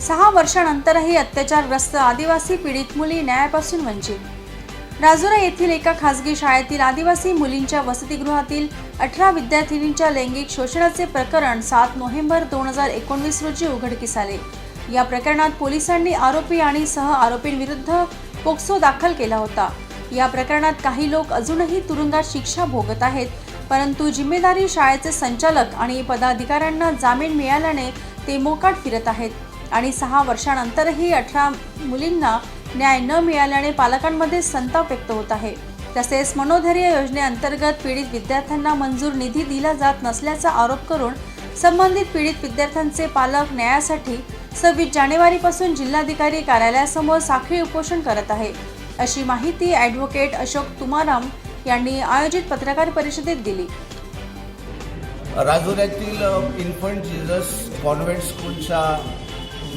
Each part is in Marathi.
सहा वर्षानंतरही अत्याचारग्रस्त आदिवासी पीडित मुली न्यायापासून वंचित. राजुरा येथील एका खासगी शाळेतील आदिवासी मुलींच्या वसतिगृहातील अठरा विद्यार्थिनींच्या लैंगिक शोषणाचे प्रकरण सात नोव्हेंबर दोन हजार एकोणवीस रोजी उघडकीस आले. या प्रकरणात पोलिसांनी आरोपी आणि सह आरोपींविरुद्ध पोक्सो दाखल केला होता. या प्रकरणात काही लोक अजूनही तुरुंगात शिक्षा भोगत आहेत परंतु जिम्मेदारी शाळेचे संचालक आणि पदाधिकाऱ्यांना जामीन मिळाल्याने ते मोकाट फिरत आहेत. आणि सहा वर्षानंतरही अठरा मुलींना न्याय न मिळाल्याने पालकांमध्ये संताप व्यक्त होत आहे. तसेच मनोधैर्य योजनेअंतर्गत पीडित विद्यार्थ्यांना मंजूर निधी दिला जात नसल्याचा आरोप करून संबंधित पीडित विद्यार्थ्यांचे पालक न्यायासाठी सव्वीस जानेवारीपासून जिल्हाधिकारी कार्यालयासमोर साखळी उपोषण करत आहे. अशी माहिती ॲडव्होकेट अशोक तुमाराम यांनी आयोजित पत्रकार परिषदेत दिली. राजुऱ्यातील इन्फंट जीजस कॉन्व्हेंट स्कूलच्या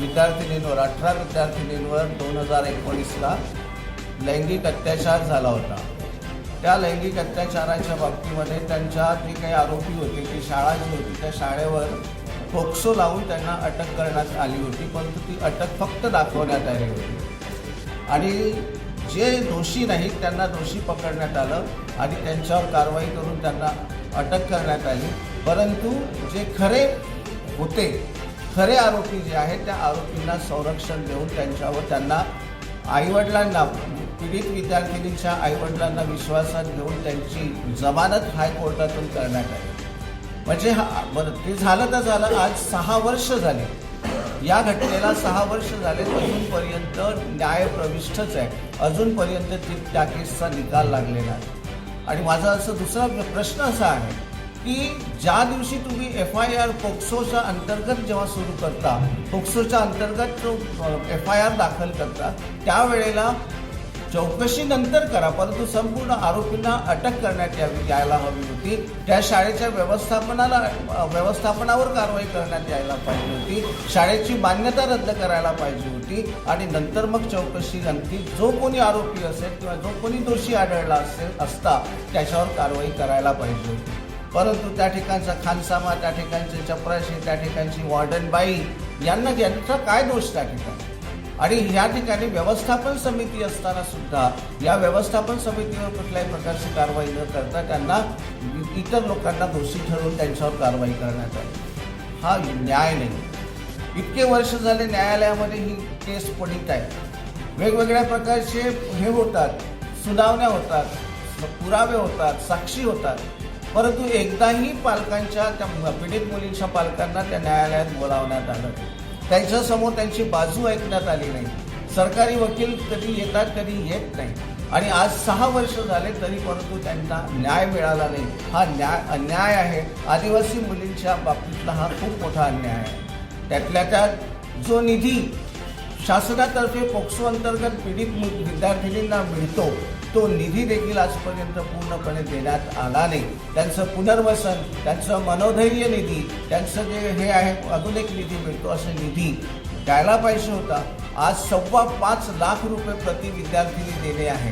विद्यार्थिनींवर अठरा विद्यार्थिनींवर दोन हजार एकोणीसला लैंगिक अत्याचार झाला होता. त्या लैंगिक अत्याचाराच्या बाबतीमध्ये त्यांच्या जे काही आरोपी होते ती शाळा जी होती त्या शाळेवर फोक्सो लावून त्यांना अटक करण्यात आली होती परंतु ती अटक फक्त दाखवण्यात आली होती. आणि जे दोषी नाहीत त्यांना दोषी पकडण्यात आलं आणि त्यांच्यावर कारवाई करून त्यांना अटक करण्यात आली. परंतु जे खरे होते खरे आरोपी जे आहेत त्या आरोपींना संरक्षण देऊन त्यांच्यावर त्यांना आईवडिलांना म्हणजे पीडित विद्यार्थिनींच्या आईवडिलांना विश्वासात घेऊन त्यांची जमानत हायकोर्टातून करण्यात आली. म्हणजे हा बरं ते झालं तर झालं आज सहा वर्ष झाले. या घटनेला सहा वर्ष झाले अजूनपर्यंत न्याय प्रविष्टच आहे. अजूनपर्यंत ती त्या केसचा निकाल लागलेला आहे आणि माझा असं दुसरा प्रश्न असा आहे की ज्या दिवशी तुम्ही एफ आय आर पोक्सोच्या अंतर्गत जेव्हा सुरू करता पोक्सोच्या अंतर्गत जो एफ आय आर दाखल करता त्यावेळेला चौकशी नंतर करा परंतु संपूर्ण आरोपींना अटक करण्यात यावी यायला हवी होती. त्या शाळेच्या व्यवस्थापनाला व्यवस्थापनावर कारवाई करण्यात यायला पाहिजे होती. शाळेची मान्यता रद्द करायला पाहिजे होती. आणि नंतर मग चौकशी नंतर जो कोणी आरोपी असेल किंवा जो कोणी दोषी आढळला असेल असता त्याच्यावर कारवाई करायला पाहिजे होती. परंतु त्या ठिकाणचा खानसामा त्या ठिकाणचे चपराशी त्या ठिकाणची वॉर्डन बाई यांना यांचा काय दोष त्या ठिकाणी? आणि या ठिकाणी व्यवस्थापन समिती असताना सुद्धा या व्यवस्थापन समितीवर कुठल्याही प्रकारची कारवाई न करता त्यांना इतर लोकांना दोषी ठरवून त्यांच्यावर कारवाई करण्यात आली. हा न्याय नाही. इतके वर्ष झाले न्यायालयामध्ये ही केस पडित आहे. वेगवेगळ्या प्रकारचे हे होतात सुनावण्या होतात पुरावे होतात साक्षी होतात. परंतु एकदाही पालकांच्या त्या पीडित मुलींच्या पालकांना त्या न्यायालयात बोलावण्यात आलं त्यांच्यासमोर त्यांची बाजू ऐकण्यात आली नाही. सरकारी वकील कधी येतात कधी येत नाही. आणि आज सहा वर्ष झाले तरी परंतु त्यांना न्याय मिळाला नाही. हा न्याय अन्याय आहे. आदिवासी मुलींच्या बाबतीतला हा खूप मोठा अन्याय आहे. त्यातल्या त्यात जो निधी शासनातर्फे पोक्सो अंतर्गत पीडित मु- विद्यार्थिनींना मिळतो तो निधी देखील आजपर्यंत पूर्णपणे देण्यात आला नाही. त्यांचं पुनर्वसन त्यांचं मनोधैर्य निधी त्यांचं जे हे आहे अजून एक निधी मिळतो असं निधी द्यायला पाहिजे होता. आज सव्वा पाच लाख रुपये प्रति विद्यार्थिनी देणे आहे.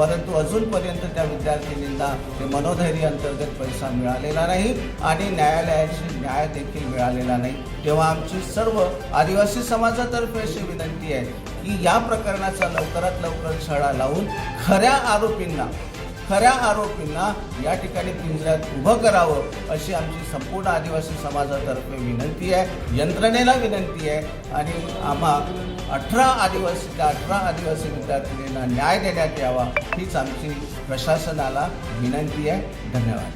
परंतु अजूनपर्यंत त्या विद्यार्थिनींना ते मनोधैर्य अंतर्गत पैसा मिळालेला नाही आणि न्यायालयाची न्याय देखील मिळालेला नाही. तेव्हा आमची सर्व आदिवासी समाजातर्फे अशी विनंती आहे की या प्रकरणाचा लवकरात लवकर छडा लावून खऱ्या आरोपींना खऱ्या आरोपींना या ठिकाणी पिंजऱ्यात उभं करावं अशी आमची संपूर्ण आदिवासी समाजातर्फे विनंती आहे. यंत्रणेला विनंती आहे आणि आम्हा अठरा आदिवासी त्या अठरा आदिवासी विद्यार्थिनींना न्याय देण्यात यावा हीच आमची प्रशासनाला विनंती आहे. धन्यवाद.